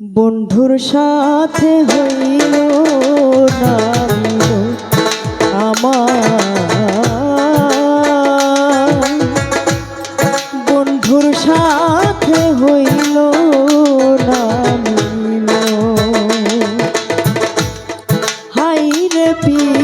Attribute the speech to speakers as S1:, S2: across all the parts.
S1: বন্ধুর সাথে হইল আমার বন্ধুর সাথে হইল না হাই রে পীরিতি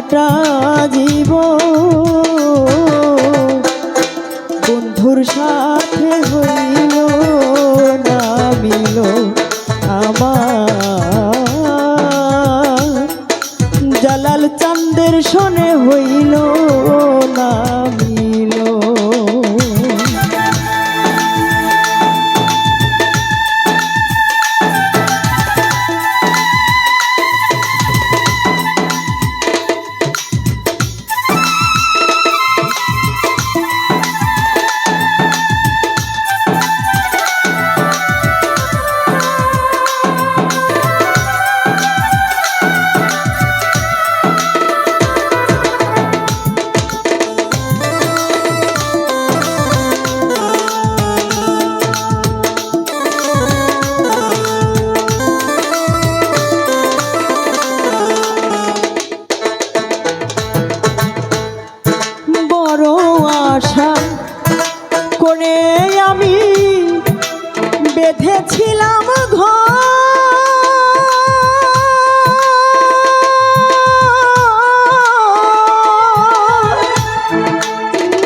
S1: সারাটা জীব। বন্ধুর সাথে হইল না মিল আমার। জালাল চান্দের শোনে হইল করে আমি বেঁধেছিলাম ঘর।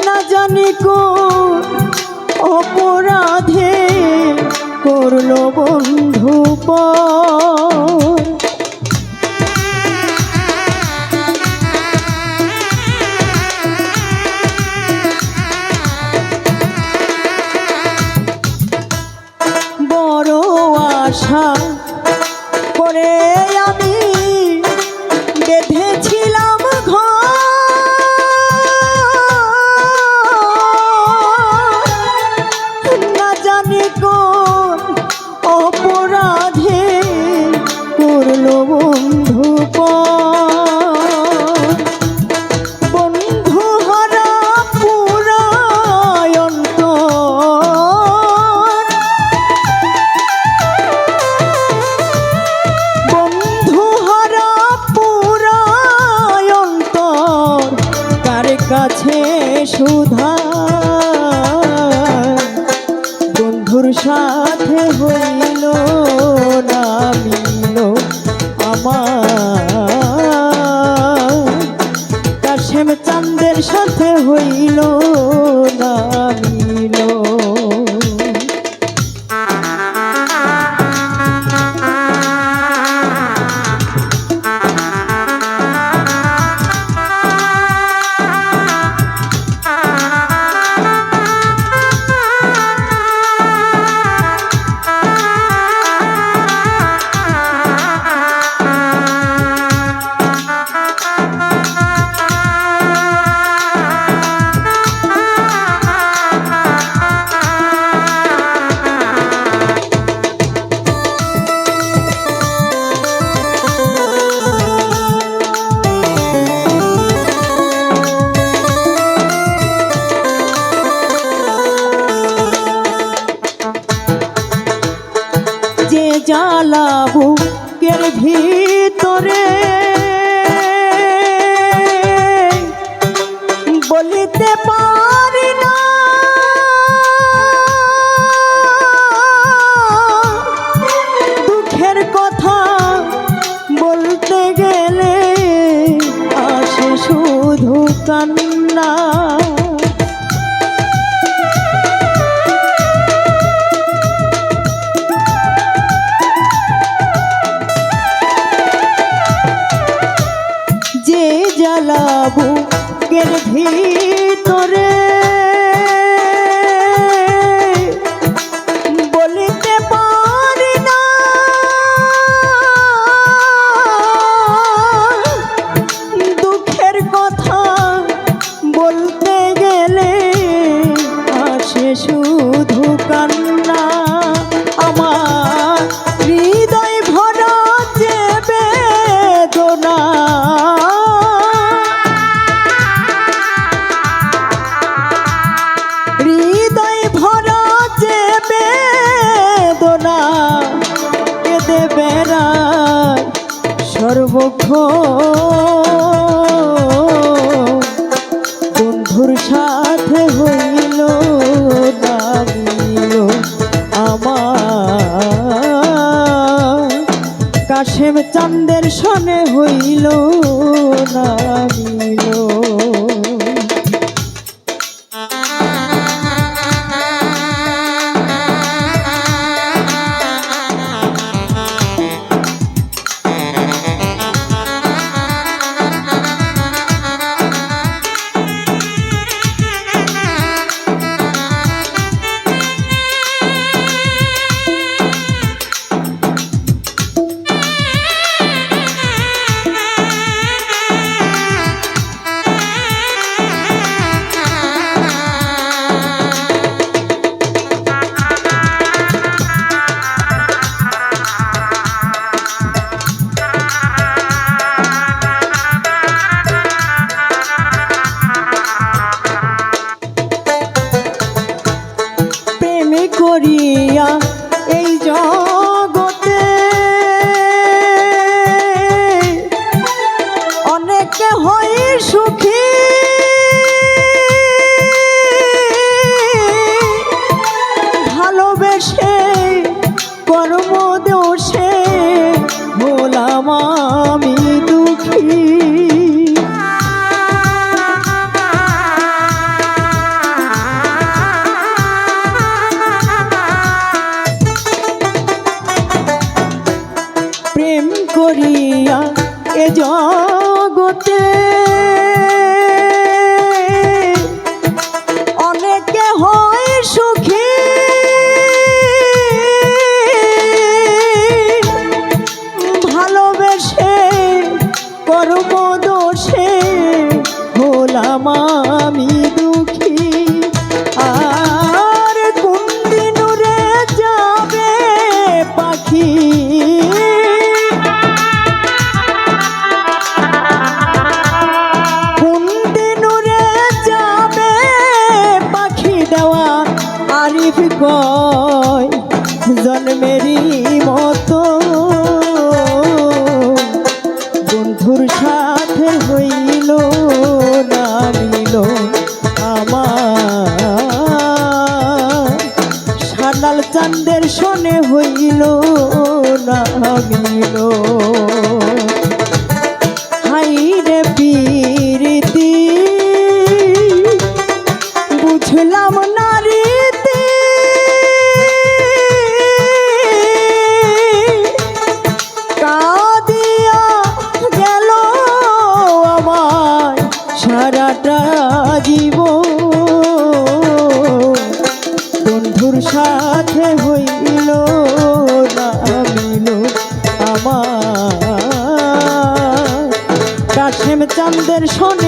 S1: না জানি অপরাধে করল বন্ধু পর আশা করে আমি বেঁধেছিলাম সুধা। বন্ধুর সাথে হইল না মিল আমার। কাশেম চান্দের সাথে হইল যে জ্বালা বুকের জ্বালাবু কের ভিতরে দর্শনে হইল না জগতে অনেকে হয় সুখী। ভালোবেসে কর্ম দোষে চান্দের শোনে হইল না মিলো। দর্শন